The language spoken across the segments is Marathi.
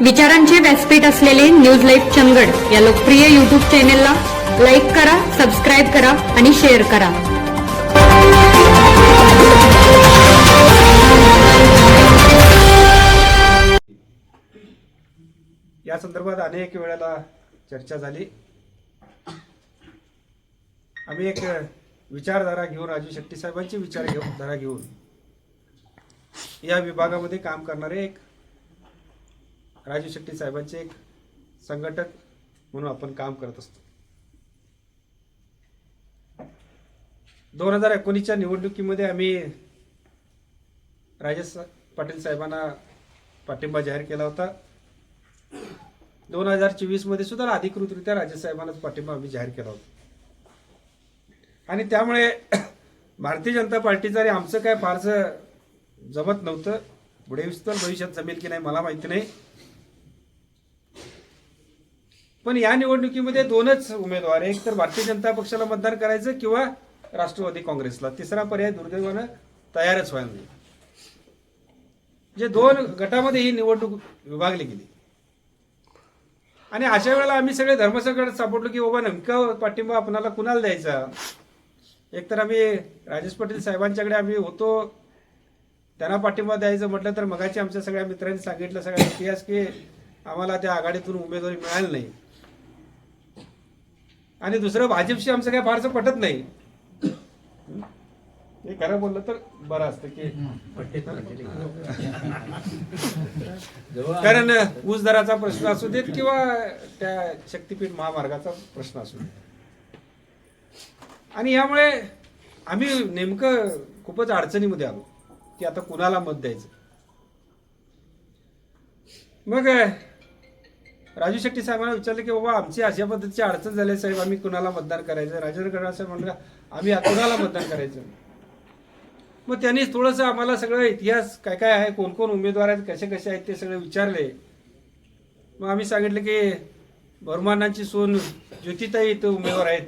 विचारांचे व्यासपीठ असलेले न्यूज लाईव्ह चंदगड या लोकप्रिय युट्यूब चॅनेलला लाईक करा सबस्क्राईब करा आणि शेअर करा. या संदर्भात अनेक वेळेला चर्चा झाली. आम्ही एक विचारधारा घेऊन राजू शेट्टी साहेबांची विचार घेऊन घेऊन या विभागामध्ये काम करणारे एक राजू शेट्टी साहेबांचे एक संघटक म्हणून आपण काम करत असतो. दोन हजार एकोणीसच्या निवडणुकीमध्ये आम्ही राजेश पाटील साहेबांना पाठिंबा जाहीर केला होता. दोन हजार चोवीसमध्ये सुद्धा अधिकृतरित्या राजेसाहेबांनाच पाठिंबा आम्ही जाहीर केला होता. आणि त्यामुळे भारतीय जनता पार्टीचं आणि आमचं काय फारसं जमत नव्हतं. पुढे विस्तर भविष्यात जमेल की नाही मला माहिती नाही. पण या निवडणुकीमध्ये दोनच उमेदवार एक तर भारतीय जनता पक्षाला मतदान करायचं किंवा राष्ट्रवादी काँग्रेसला. तिसरा पर्याय दुर्दैवानं तयारच व्हायला नाही. जे दोन गटामध्ये ही निवडणूक विभागली गेली. आणि अशा वेळेला आम्ही सगळे धर्मसंकट सापडलो की बाबा नेमका पाठिंबा आपणाला कुणाला द्यायचा? एकतर आम्ही राजेश पाटील साहेबांच्याकडे आम्ही होतो. त्यांना पाठिंबा द्यायचं म्हटलं तर मगाची आमच्या सगळ्या मित्रांनी सांगितलं सगळ्या इतिहास की आम्हाला त्या आघाडीतून उमेदवारी मिळाली नाही. आणि दुसरं भाजपशी आमचं काही फारसं पटत नाही. हे खरं बोललं तर बरं असतं की कारण ऊस दराचा प्रश्न असू देत किंवा त्या शक्तीपीठ महामार्गाचा प्रश्न असू देत. आणि यामुळे आम्ही नेमकं खूपच अडचणीमध्ये आलो की आता कुणाला मत द्यायचं? मग राजू शेट्टी साहेबांना विचारलं की बाबा आमची अशा पद्धतीची अडचण झाली साहेब आम्ही कुणाला मतदान करायचं? राजेंद्र गडाख साहेब म्हणलं आम्ही कुणाला मतदान करायचं? मग त्यांनी थोडंसं आम्हाला सगळं इतिहास काय काय आहे कोण कोण उमेदवार आहेत कसे कसे आहेत ते सगळे विचारले. मग आम्ही सांगितलं की बर्मानांची सोन ज्योतिताई इथं उमेदवार आहेत.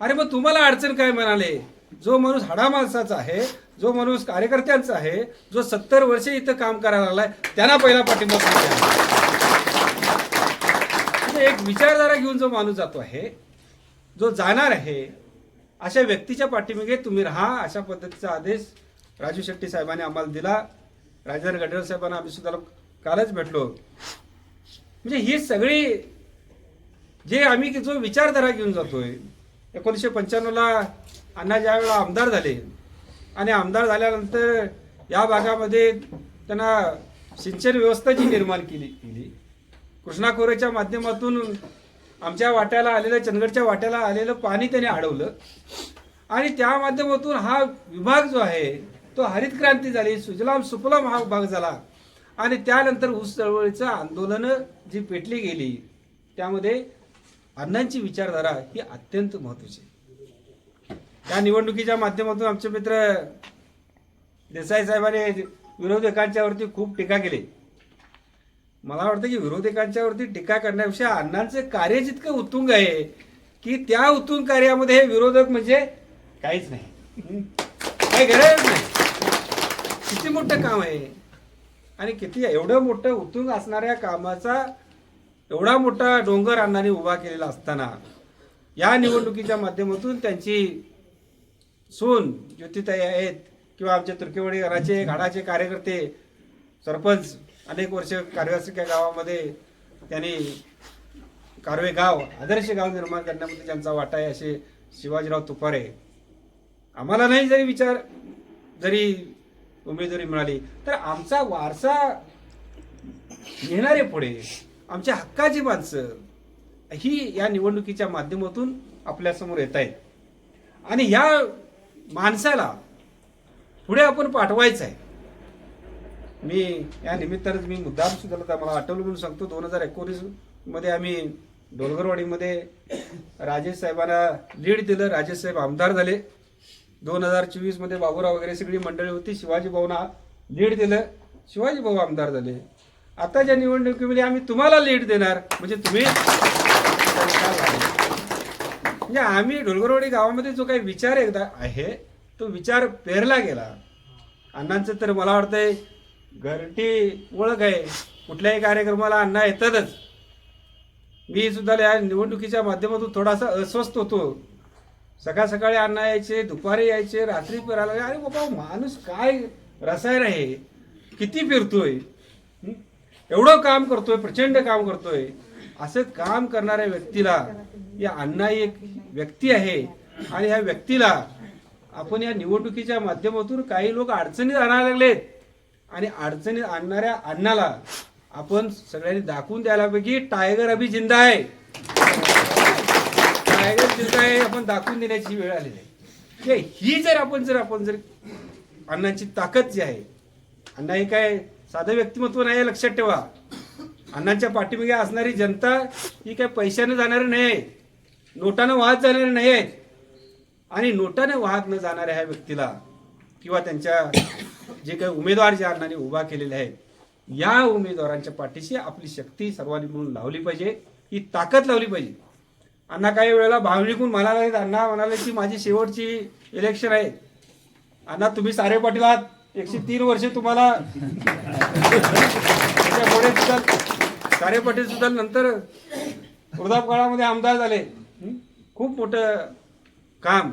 अरे मग तुम्हाला अडचण काय म्हणाले? जो माणूस हाडा माणसाचा आहे जो माणूस कार्यकर्त्यांचा आहे जो सत्तर वर्षे इथं काम करायला लागलाय त्यांना पहिला पाठिंबा द्या. एक विचारधारा घेऊन जो माणूस जातो आहे जो जाणार आहे अशा व्यक्तीच्या पाठीमागे तुम्ही राहा अशा पद्धतीचा आदेश राजू शेट्टी साहेबांनी आम्हाला दिला. राजेंद्र गडेकर साहेबांना आम्ही सुद्धा कालच भेटलो. म्हणजे ही सगळी जे आम्ही जो विचारधारा घेऊन जातोय एकोणीसशे पंच्याण्णवला अण्णा ज्यावेळेला आमदार झाले आणि आमदार झाल्यानंतर या भागामध्ये त्यांना सिंचन व्यवस्था जी निर्माण केली केली कृष्णा खोऱ्याच्या माध्यमातून आमच्या वाट्याला आलेलं चंदगडच्या वाट्याला आलेलं पाणी त्याने अडवलं. आणि त्या माध्यमातून हा विभाग जो आहे तो हरित क्रांती झाली सुजलाम सुफलाम हा विभाग झाला. आणि त्यानंतर ऊस चळवळीचं आंदोलनं जी पेटली गेली त्यामध्ये अण्णांची विचारधारा ही अत्यंत महत्वाची आहे. त्या निवडणुकीच्या माध्यमातून आमचे मित्र देसाई साहेबांनी विरोधकांच्यावरती खूप टीका केली. मला वाटतं की विरोधकांच्या वरती टीका करण्यापेक्षा अण्णांचं कार्य जितकं उत्तुंग आहे की त्या उत्तुंग कार्यामध्ये हे विरोधक म्हणजे काहीच नाही. काही गरज नाही. किती मोठं काम आहे. आणि किती एवढं मोठं उत्तुंग असणाऱ्या कामाचा एवढा मोठा डोंगर अण्णांनी उभा केलेला असताना या निवडणुकीच्या माध्यमातून त्यांची सून ज्योतिताई आहेत किंवा आमच्या तुर्केवडी घराचे घाडाचे कार्यकर्ते सरपंच अनेक वर्ष कारव्यासारख्या गावामध्ये त्यांनी कारवे गाव आदर्श गाव निर्माण करण्यामध्ये त्यांचा वाटा आहे असे शिवाजीराव तुपारे. आम्हाला नाही जरी विचार जरी उमेदवारी मिळाली तर आमचा वारसा येणारे पुढे आमच्या हक्काची माणसं ही या निवडणुकीच्या माध्यमातून आपल्यासमोर येत आहेत. आणि ह्या माणसाला पुढे आपण पाठवायचं आहे. मी या निमित्तानेच मी मुद्दाम सुद्धा आता मला आठवलं म्हणून सांगतो दोन हजार एकोणीसमध्ये आम्ही डोलगरवाडीमध्ये राजेश साहेबांना लीड दिलं. राजेश साहेब आमदार झाले. दोन हजार चोवीसमध्ये बाबूराव वगैरे सगळी मंडळी होती. शिवाजी भाऊना लीड दिलं. शिवाजी भाऊ आमदार झाले. आताच्या निवडणुकीमध्ये आम्ही तुम्हाला लीड देणार. म्हणजे तुम्ही म्हणजे आम्ही ढोलगरवाडी गावामध्ये जो काही विचार एकदा आहे तो विचार पेरला गेला. अण्णांचं तर मला वाटतंय घरटी ओळख आहे. कुठल्याही कार्यक्रमाला अण्णा येतातच. मी सुद्धा या निवडणुकीच्या माध्यमातून थोडासा अस्वस्थ होतो. सकाळ सकाळी अण्णा यायचे दुपारी यायचे रात्री फिरायला लागले. अरे बाबा माणूस काय रसायन आहे? किती फिरतोय? एवढं काम करतोय प्रचंड काम करतोय. असं काम करणाऱ्या व्यक्तीला या अण्णा एक व्यक्ती आहे. आणि ह्या व्यक्तीला आपण या निवडणुकीच्या माध्यमातून काही लोक अडचणीत आणायला लागलेत. आणि अडचणीत आणणाऱ्या अन्नाला आपण सगळ्यांनी दाखवून द्यायला पाहिजे टायगर अभि जिंदा आहे. टायगर जिंदा आहे आपण दाखवून देण्याची वेळ आलेली आहे. हे ही जर आपण जर आपण जर अण्णांची ताकद जी आहे अण्णा हे काय साधं व्यक्तिमत्व नाही आहे, लक्षात ठेवा. अण्णांच्या पाठीमागे असणारी जनता ही काय पैशाने जाणारी नाही आहे नोटानं वाहत जाणारी नाही आहे. आणि नोटाने वाहत न जाणाऱ्या ह्या व्यक्तीला किंवा त्यांच्या जे काही उमेदवार जे अण्णांनी उभा केलेले आहेत या उमेदवारांच्या पाठीशी आपली शक्ती सर्वांनी म्हणून लावली पाहिजे ही ताकद लावली पाहिजे. अण्णा काही वेळेला भावनिकून म्हणाला आहेत अण्णा म्हणाले की माझी शेवटची इलेक्शन आहे. अण्णा तुम्ही सारे पाटील आहात एकशे तीन वर्षे तुम्हाला त्याच्यामुळे सुद्धा सारे पाटील सुद्धा नंतर वृद्धाप काळामध्ये आमदार झाले. खूप मोठं काम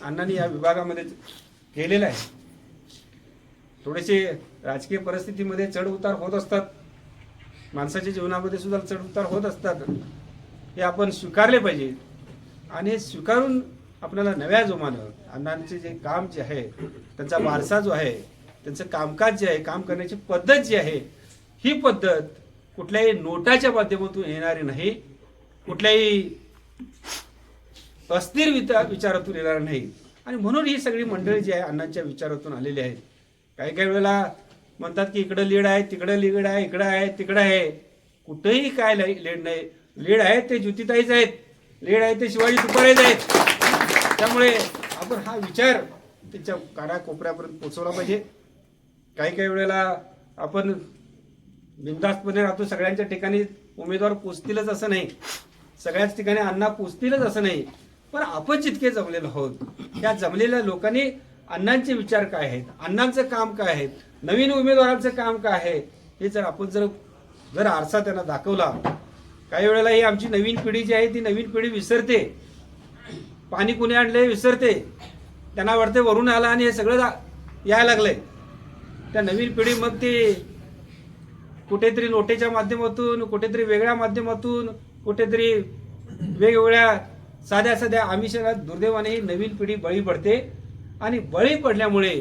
अण्णांनी या विभागामध्ये केलेलं आहे. थोडेसे राजकीय परिस्थितीमध्ये चढ उतार होत असतात. माणसाच्या जीवनामध्ये सुद्धा चढ उतार होत असतात. हे आपण स्वीकारले पाहिजे. आणि हे स्वीकारून आपल्याला नव्या जोमानं अण्णांचे जे काम जे आहे त्यांचा वारसा जो आहे त्यांचं कामकाज जे आहे काम करण्याची पद्धत जी आहे ही पद्धत कुठल्याही नोटाच्या माध्यमातून येणारी नाही. कुठल्याही अस्थिर विचारातून येणार नाही. आणि म्हणून ही सगळी मंडळी जी आहे अण्णांच्या विचारातून आलेली आहेत काही काही वेळेला म्हणतात की इकडं लीड आहे तिकडं लीड आहे इकडं आहे तिकडं आहे. कुठंही काय लीड नाही. लीड आहे ते ज्योतिताईच आहेत. लीड आहे ते शिवाजी तुपारेच आहेत. त्यामुळे आपण हा विचार त्याच्या कानाकोपऱ्यापर्यंत पोचवला पाहिजे. काही काही वेळेला आपण बिंदास्तपणे राहतो सगळ्यांच्या ठिकाणी उमेदवार पोचतीलच असं नाही. सगळ्याच ठिकाणी अण्णा पोचतीलच असं नाही. पण आपण जितके जमलेलो आहोत त्या जमलेल्या लोकांनी अण्णांचे विचार काय आहेत? अण्णांचं काम काय आहे? नवीन उमेदवारांचं काम काय आहे? हे जर आपण जर जर आरसा त्यांना दाखवला काही वेळेला ही आमची नवीन पिढी जी आहे ती नवीन पिढी विसरते. पाणी कुणी आणले विसरते. त्यांना वाटते वरून आला आणि हे सगळं जा- यायला लागलंय. त्या नवीन पिढी मग ती कुठेतरी नोटेच्या माध्यमातून कुठेतरी वेगळ्या माध्यमातून कुठेतरी वेगवेगळ्या साध्या साध्या आमिषाला दुर्दैवाने ही नवीन पिढी बळी पडते. आणि बळी पडल्यामुळे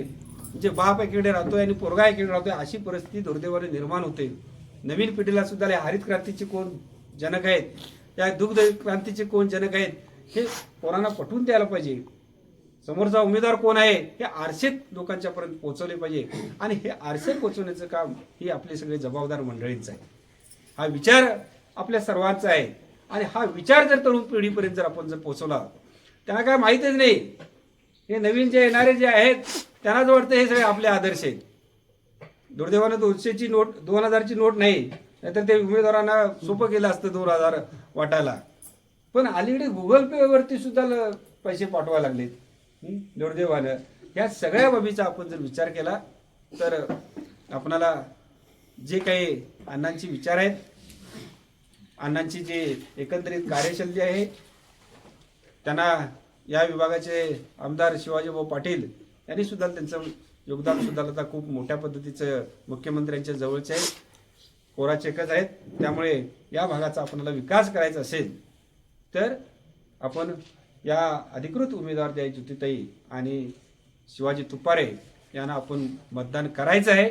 जे बाप एकीकडे राहतोय आणि पोरगा एकीकडे राहतोय अशी परिस्थिती दुर्दैवाने निर्माण होते. नवीन पिढीला सुद्धा या हरित क्रांतीचे कोण जनक आहेत या दुग्ध क्रांतीचे कोण जनक आहेत हे पोरांना पटवून द्यायला पाहिजे. समोरचा उमेदवार कोण आहे हे आरसेत लोकांच्या पर्यंत पोहोचवले पाहिजे. आणि हे आरसे पोहोचवण्याचं काम ही आपली सगळे जबाबदार मंडळींचं आहे. हा विचार आपल्या सर्वांचा आहे. आणि हा विचार जर तरुण पिढीपर्यंत जर आपण जर पोहोचवला त्यांना काय माहीतच नाही. हे नवीन जे येणारे जे आहेत त्यांनाच वाटतं हे सगळे आपले आदर्श आहेत. दुर्दैवानं दोनशेची नोट दोन हजारची नोट नाही नाहीतर ते उमेदवारांना सोपं केलं असतं दोन हजार वाटायला. पण अलीकडे गुगल पे वरती सुद्धा ल- पैसे पाठवायला लागलेत. दुर्दैवानं. ह्या सगळ्या बाबीचा आपण जर विचार केला तर आपणाला जे काही अण्णांचे विचार आहेत अण्णांची जे एकंदरीत कार्यशैली आहे त्यांना या विभागाचे आमदार शिवाजीभाऊ पाटील यांनी सुद्धा त्यांचं योगदान सुद्धा आता खूप मोठ्या पद्धतीचं मुख्यमंत्र्यांच्या जवळचे कोरा चेकच आहेत. त्यामुळे या भागाचा आपल्याला विकास करायचा असेल तर आपण या अधिकृत उमेदवार द्यायची ज्योतिताई आणि शिवाजी तुपारे यांना आपण मतदान करायचं आहे.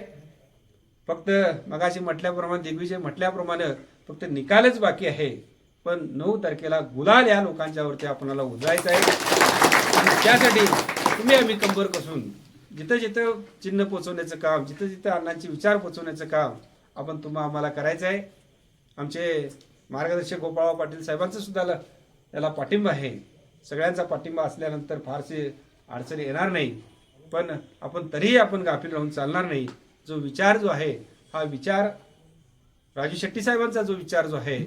फक्त मगाशी म्हटल्याप्रमाणे दिग्विजय म्हटल्याप्रमाणे फक्त निकालच बाकी आहे. पण नऊ तारखेला गुलाल या लोकांच्यावरती आपणाला उजळायचं आहे. आणि त्यासाठी तुम्ही आम्ही कंबर कसून जिथं जिथं चिन्ह पोचवण्याचं काम जिथं जिथं अण्णांचे विचार पोचवण्याचं काम आपण तुम्हा आम्हाला करायचं आहे. आमचे मार्गदर्शक गोपाळराव पाटील साहेबांचं सुद्धा याला पाठिंबा आहे. सगळ्यांचा पाठिंबा असल्यानंतर फारसे अडचणी येणार नाही. पण आपण तरीही आपण गाफील राहून चालणार नाही. जो विचार जो आहे हा विचार राजू शेट्टी साहेबांचा जो विचार जो आहे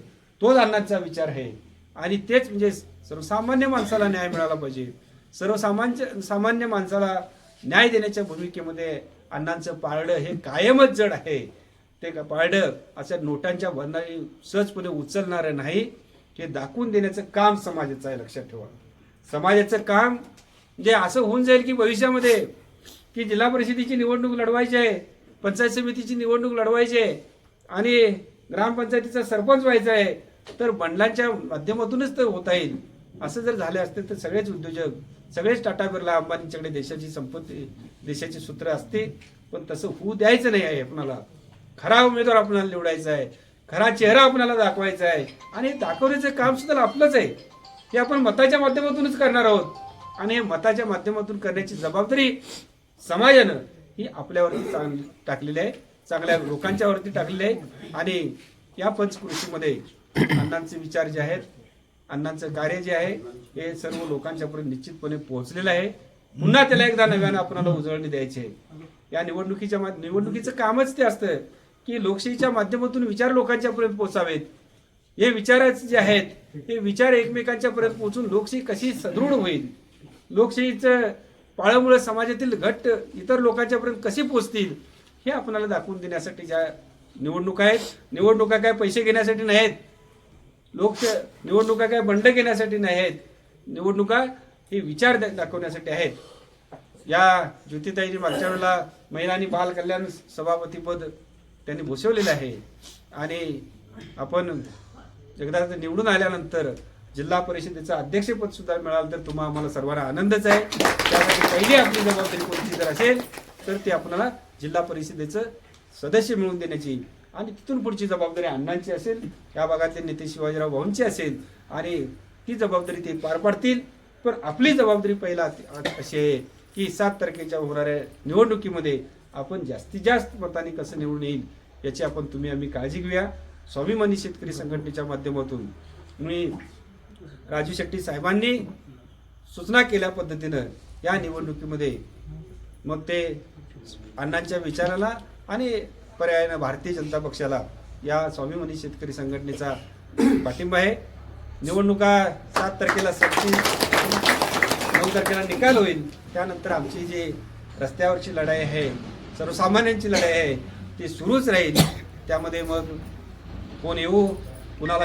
तोच अण्णांचा विचार आहे. आणि तेच म्हणजे सर्वसामान्य माणसाला न्याय मिळाला पाहिजे. सर्वसामान्य सामान्य माणसाला न्याय देण्याच्या भूमिकेमध्ये अण्णांचं पारडं हे कायमच जड आहे. ते का पारडं अशा नोटांच्या बंधारी सहजपणे उचलणारं नाही. हे दाखवून देण्याचं काम समाजाचं आहे लक्षात ठेवा. समाजाचं काम म्हणजे असं होऊन जाईल की भविष्यामध्ये की जिल्हा परिषदेची निवडणूक लढवायची आहे पंचायत समितीची निवडणूक लढवायची आहे आणि ग्रामपंचायतीचा सरपंच व्हायचा आहे. तर बंडलांच्या माध्यमातूनच तर होता येईल. असं जर झाले असते तर सगळेच उद्योजक सगळेच टाटा बिर्ला अंबानींच्याकडे देशाची संपत्ती देशाची सूत्र असते. पण तसं होऊ द्यायचं नाही आहे आपणाला. खरा उमेदवार आपल्याला निवडायचा आहे. खरा चेहरा आपल्याला दाखवायचा आहे. आणि दाखवण्याचं काम सुद्धा आपलंच आहे. हे आपण मताच्या माध्यमातूनच करणार आहोत. आणि हे मताच्या माध्यमातून करण्याची जबाबदारी समाजानं ही आपल्यावरती चांगली टाकलेली आहे. चांगल्या लोकांच्यावरती टाकलेली आहे. आणि या पंचकृषीमध्ये अण्णांचे विचार जे आहेत अण्णांचं कार्य जे आहे हे सर्व लोकांच्यापर्यंत निश्चितपणे पोहोचलेलं आहे. पुन्हा त्याला एकदा नव्यानं आपल्याला उजळणी द्यायची आहे. या निवडणुकीच्या निवडणुकीचं कामच ते असतं की लोकशाहीच्या माध्यमातून विचार लोकांच्यापर्यंत पोहोचावेत. हे विचारच जे आहेत हे विचार एकमेकांच्या पर्यंत पोहोचून लोकशाही कशी सदृढ होईल? लोकशाहीचं पाळमुळं समाजातील घट्ट इतर लोकांच्यापर्यंत कशी पोचतील हे आपणाला दाखवून देण्यासाठी ज्या निवडणुका आहेत निवडणुका काय पैसे घेण्यासाठी नाहीत लोक निवडणुका काय बंड घेण्यासाठी नाही आहेत. निवडणुका ही विचार दाखवण्यासाठी आहेत. या ज्योतिताईजी मागच्या वेळेला महिला आणि बाल कल्याण सभापतीपद त्यांनी भूषवलेलं आहे. आणि आपण एकदा निवडून आल्यानंतर जिल्हा परिषदेचं अध्यक्षपद सुद्धा मिळालं तर तुम्हा आम्हाला सर्वांना आनंदच आहे. त्यासाठी पहिली आपली जबाबदारी कोणती जर असेल तर ती आपल्याला जिल्हा परिषदेचं सदस्य मिळवून देण्याची आणि तिथून पुढची जबाबदारी अण्णांची असेल या भागातले नेते शिवाजीराव भाऊंची असेल. आणि ती जबाबदारी ते पार पाडतील. पण आपली जबाबदारी पहिला अशी आहे की सात तारखेच्या होणाऱ्या निवडणुकीमध्ये आपण जास्तीत जास्त मतांनी कसं निवडून येईल याची आपण तुम्ही आम्ही काळजी घेऊया. स्वाभिमानी शेतकरी संघटनेच्या माध्यमातून मी राजू शेट्टी साहेबांनी सूचना केल्या पद्धतीनं या निवडणुकीमध्ये मग ते अण्णांच्या विचाराला आणि पर्यायानं भारतीय जनता पक्षाला या स्वाभिमानी शेतकरी संघटनेचा पाठिंबा आहे. निवडणुका सात तारखेला सक्ती नऊ तारखेला निकाल होईल. त्यानंतर आमची जी रस्त्यावरची लढाई आहे सर्वसामान्यांची लढाई आहे ती सुरूच राहील. त्यामध्ये मग कोण येऊ कुणाला